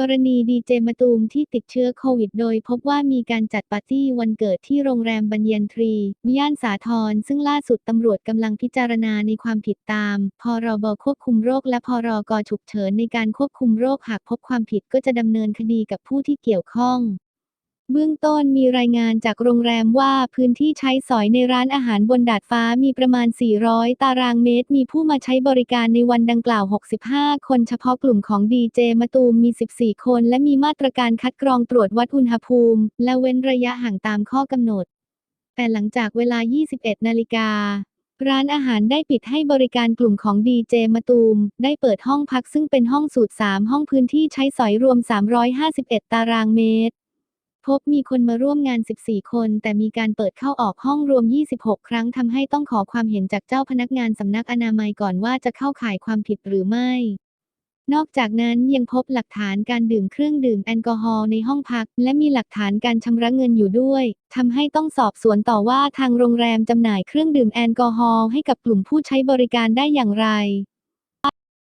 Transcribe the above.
กรณีดีเจมะตูมที่ติดเชื้อโควิดโดยพบว่ามีการจัดปาร์ตี้วันเกิดที่โรงแรมบัญญันทรี ย่านสาทรซึ่งล่าสุดตำรวจกำลังพิจารณาในความผิดตาม พรบควบคุมโรคและพรกฉุกเฉินในการควบคุมโรคหากพบความผิดก็จะดำเนินคดีกับผู้ที่เกี่ยวข้อง เบื้องต้นมีรายงานจากโรงแรมว่าพื้นที่ใช้สอยในร้านอาหารบนดาดฟ้ามีประมาณ 400 ตารางเมตร มีผู้มาใช้บริการในวันดังกล่าว 65 คนเฉพาะกลุ่มของดีเจมะตูมมี 14 คน และมีมาตรการคัดกรองตรวจวัดอุณหภูมิ และเว้นระยะห่างตามข้อกำหนด แต่หลังจากเวลา 21 นาฬิการ้านอาหารได้ปิดให้บริการกลุ่มของดีเจมะตูม ได้เปิดห้องพักซึ่งเป็นห้องสูตร 3 ห้องพื้นที่ใช้สอยรวม 351 ตารางเมตร พบมีคนมาร่วมงาน 14 คน แต่มีการเปิดเข้าออกห้องรวม 26 ครั้งทำให้ต้องขอความเห็นจากเจ้าพนักงานสำนักอนามัยก่อนว่าจะเข้าข่ายความผิดหรือไม่ นอกจากนั้นยังพบหลักฐานการดื่มเครื่องดื่มแอลกอฮอล์ในห้องพัก และมีหลักฐานการชำระเงินอยู่ด้วยทำให้ต้องสอบสวนต่อว่าทางโรงแรมจำหน่ายเครื่องดื่มแอลกอฮอล์ให้กับกลุ่มผู้ใช้บริการได้อย่างไร